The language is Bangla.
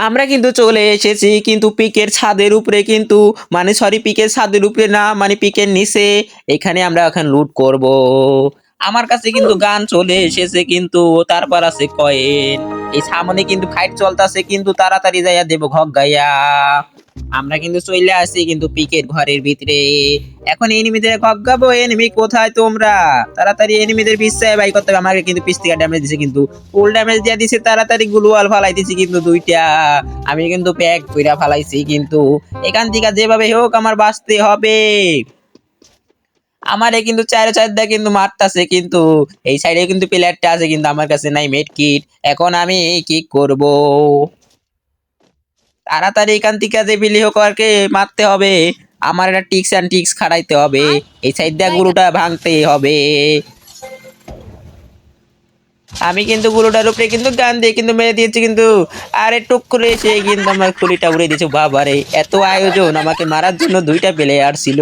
আমরা কিন্তু চলে এসেছি কিন্তু পিকের ছাদের উপরে কিন্তু মানে সরি পিকের ছাদের উপরে না মানে পিকের নিচে। এখানে আমরা এখন লুট করব। আমার কাছে কিন্তু গান চলে এসেছে কিন্তু তারপর আছে কয়েন। এই সামনে কিন্তু ফাইট চলতেছে কিন্তু তাড়াতাড়ি যাইয়া দেবো ঘক গাইয়া। আমরা কিন্তু চলে আসি কিন্তু পিকের ঘরের ভিতরে। এখন এনিমিদের ঘক গাবো এনিমি কোথায় তোমরা? তাড়াতাড়ি এনিমিদের পিছায় বাই করতে হবে। আমাকে কিন্তু পিছ থেকে ড্যামেজ দিছে কিন্তু। ফুল ড্যামেজ দিয়ে দিছে, তাড়াতাড়ি গ্লুয়াল ফালাই দিছি কিন্তু দুইটা। আমি কিন্তু প্যাক কইরা ফালাইছি কিন্তু। এখান থেকে যেভাবে হোক আমার বাঁচতে হবে। আমারে কিন্তু চারে চারটা কিন্তু মারতাছে কিন্তু। এই সাইডে কিন্তু প্লেয়ারটা আছে কিন্তু আমার কাছে নাই মেড কিট এখন আমি কি করব? তাড়াতাড়ি এখান থেকে যে বিলি হোক আরকে মারতে হবে। আমার একটা টিক্স অ্যান্ড টিক্স খাড়াইতে হবে। এই সাইড দিয়ে গুরুটা ভাঙতে হবে। আমি কিন্তু গুরুটার উপরে কিন্তু গান দিয়ে কিন্তু মেরে দিয়েছি কিন্তু। আরে টুক করে এসে কিন্তু আমার খুলিটা উড়ে দিয়েছে। বাবারে, এত আয়োজন আমাকে মারার জন্য দুইটা প্লেয়ার ছিল।